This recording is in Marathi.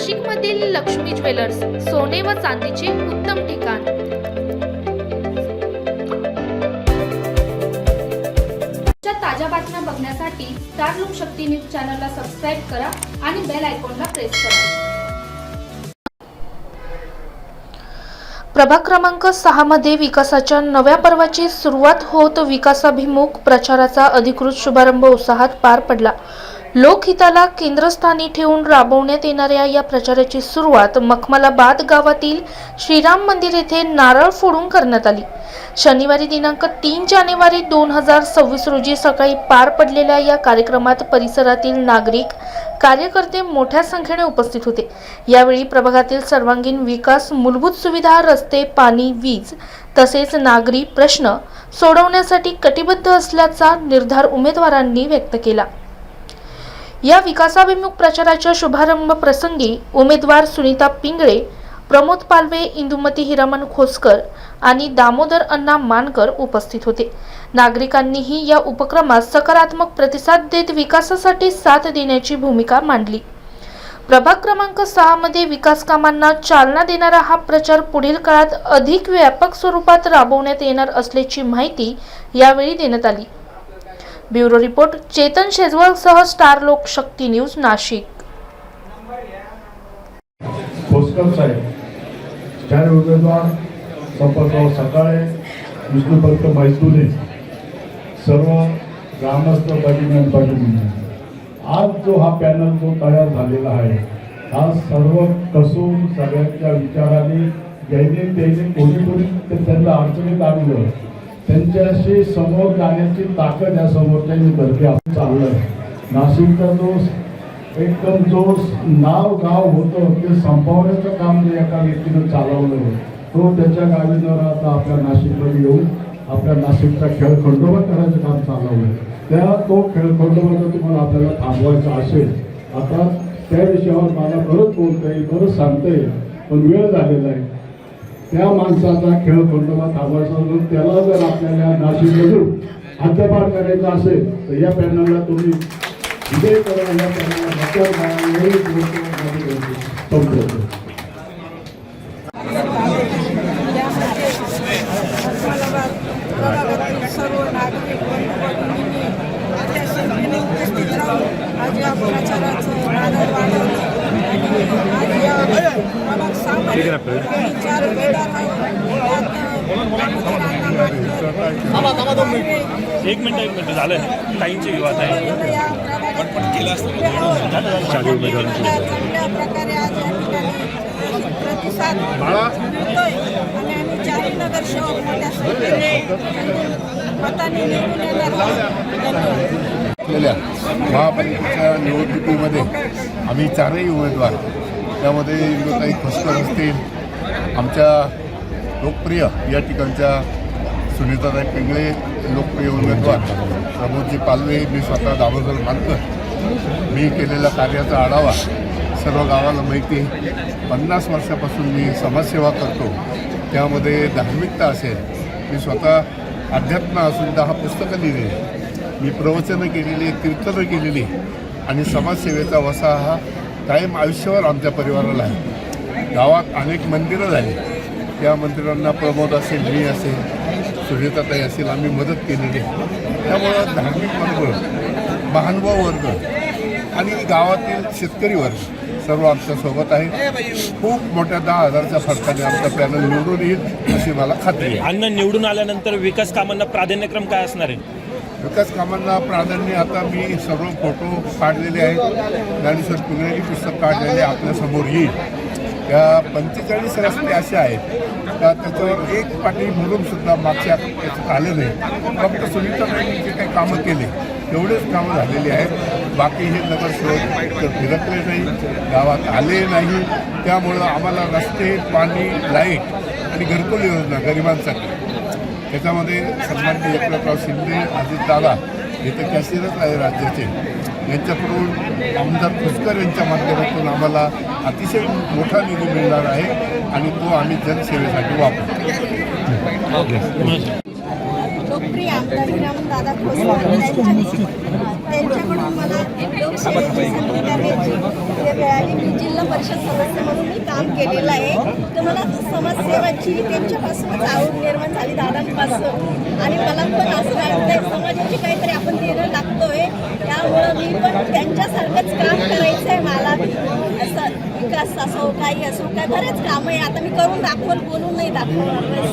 नाशिकमधील लक्ष्मी ज्वेलर्स सोने व चांदीचे उत्तम ठिकाण. ताज्या बातम्या बघण्यासाठी स्टार लोकशक्ती न्यूज चॅनलला सबस्क्राईब करा आणि बेल आयकॉनला प्रेस करा. प्रभाग क्रमांक सहा मध्ये विकासाच्या नव्या पर्वाची सुरुवात होत विकासाभिमुख प्रचाराचा अधिकृत शुभारंभ उत्साहात पार पडला. लोकहिताला केंद्रस्थानी ठेवून राबवण्यात येणाऱ्या या प्रचाराची सुरुवात मखमलाबाद गावातील श्रीराम मंदिर येथे नारळ फोडून करण्यात आली. शनिवारी दिनांक तीन जानेवारी दोन हजार सव्वीस रोजी सकाळी पार पडलेल्या या कार्यक्रमात परिसरातील नागरिक कार्यकर्ते मोठ्या संख्येने उपस्थित होते. यावेळी प्रभागातील सर्वांगीण विकास मूलभूत सुविधा रस्ते पाणी वीज तसेच नागरी प्रश्न सोडवण्यासाठी कटिबद्ध असल्याचा निर्धार उमेदवारांनी व्यक्त केला. या विकासाभिमुख प्रचाराच्या शुभारंभ प्रसंगी उमेदवार सुनीता पिंगळे प्रमोद पालवे इंदुमती हिरामन खोसकर आणि दामोदर अण्णा मानकर उपस्थित होते. नागरिकांनीही या उपक्रमास सकारात्मक प्रतिसाद देत विकासासाठी साथ देण्याची भूमिका मांडली. प्रभाग क्रमांक सहा मध्ये विकास कामांना चालना देणारा हा प्रचार पुढील काळात अधिक व्यापक स्वरूपात राबवण्यात येणार असल्याची माहिती यावेळी देण्यात आली. ब्युरो रिपोर्ट चेतन शेजवळ सह स्टार लोकशक्ती न्यूज नाशिक. भोसकर साहेब चार उमेदवार सकाळे विष्णुभक्त मैसुले सर्व ग्रामस्थ आज जो हा पॅनल जो तयार झालेला आहे हा सर्व कसून सगळ्यांच्या विचाराने ज्यांनी त्यांनी कोणी कोणी ते त्यांना अडचणीत आणलं. त्यांच्याशी समोर जाण्याची ताकद या समोरच्यांनी भरती आपण चाललं नाशिकचा जो एकदम जो नाव गाव होतं. ते संपवण्याचं काम जे एका व्यक्तीनं चालवलं तो त्याच्या गावी न राहता आपल्या नाशिकमध्ये येऊन आपल्या नाशिकचा खेळ खंडोबा करायचं काम चालवलं त्या तो खेळ खंडोबा तुम्हाला आपल्याला थांबवायचा असेल आता त्या विषयावर मला बरंच बोलता येईल बरंच सांगता येईल पण वेळ झालेला आहे. त्या माणसाचा खेळ खंडोबा थांबवायचा असेल त्याला जर आपल्याला नाशिकमधून हद्दपार करायचा असेल तर या पॅनलला तुम्ही विजय करा या पॅनलला मतदान संपवतो. प्रभागातील सर्व नागरिक बंधू-भगिनींनी आपल्या संख्येने उपस्थित राहून आज या प्रचाराचं नारळ वाढवलं आणि आज या प्रभाग सहामध्ये आम्ही चार उमेदवार आहोत त्यात दामोदर अण्णा मानकर, एक मिनिट एक मिनिट. झालं. काहींचे विवाद आहे. या प्रभागात उभे आहोत. चांगल्या प्रकारे आज या ठिकाणी प्रतिसाद मिळतोय आणि आम्ही चारही नगरसेवक मोठ्या संख्येने मताने निवडून येणार आहोत. धन्यवाद असलेल्या महापालिकेच्या निवडणुकीमध्ये आम्ही चारही उमेदवार त्यामध्ये इंदुताई खोसकर असतील आमच्या लोकप्रिय या ठिकाणच्या सुनीताताई पिंगळे लोकप्रिय उमेदवार. प्रमोदजी पालवे मी स्वतः दामोदर मानकर मी केलेल्या कार्याचा आढावा सर्व गावाला माहिती पन्नास वर्षापासून मी समाजसेवा करतो. त्यामध्ये धार्मिकता असेल. मी स्वतः अध्यात्म असून दहा पुस्तकं लिहिली मी प्रवचनं केलेली कीर्तनं केलेली आणि समाजसेवेचा वसा हा कायम आयुष्यावर आमच्या परिवाराला आहे. गावात अनेक मंदिरं झाली. त्या मंदिरांना प्रमोद असेल मी असेल. सुनीताताई असेल आम्ही मदत केलेली आहे. त्यामुळं धार्मिक वर्ग महानुभाव वर्ग आणि गावातील शेतकरी वर्ग सर्व आमच्यासोबत आहे. खूप मोठ्या दहा हजारच्या फरकाने आमचा पॅनल निवडून येईल अशी मला खात्री आहे. अन्न निवडून आल्यानंतर विकास कामांना प्राधान्यक्रम काय असणार आहे? विकास कामांना प्राधान्य आता मी सर्व फोटो काढलेले आहेत. ज्ञानेश्वर पुणेरी पुस्तक काढलेले आपल्यासमोर येईल. त्या पंचेचाळीस रस्ते असे आहेत. का एक पाठी म्हणून सुद्धा मागच्या आलं नाही. फक्त सुनीताताईंनी जे काही कामं केले एवढेच कामं झालेली आहेत. बाकी हे नगरसेवक तर फिरकले नाही गावात आले नाही. त्यामुळं आम्हाला रस्ते पाणी लाइट आणि घरकुल योजना गरिबांसाठी. त्याच्यामध्ये सन्मान्य एकनाथराव शिंदे अजितदादा हे तर कॅशियरच आहे राज्याचे. यांच्याकडून आमदार पुष्कर यांच्या माध्यमातून आम्हाला अतिशय मोठा निधी मिळणार आहे आणि तो आम्ही जनसेवेसाठी वापरतो. लोकप्रिय आमदार हिरामन दादा खोसकर त्यांच्याकडून मला लोकसेवेची संधी करण्याची वेळ मिळाली मी जिल्हा परिषद सदस्य म्हणून मी काम केलेलं आहे. तर मला समाजसेवाची त्यांच्यापासूनच आवड निर्माण झाली दादांपासून. आणि मला पण असं वाटतंय समाजाची काहीतरी आपण देणं लागतोय. त्यामुळं मी पण त्यांच्यासारखंच काम करायचं आहे मला. असं विकास असो काही असो काय बरेच कामं आहे. आता मी करून दाखवल बोलून नाही दाखवणार.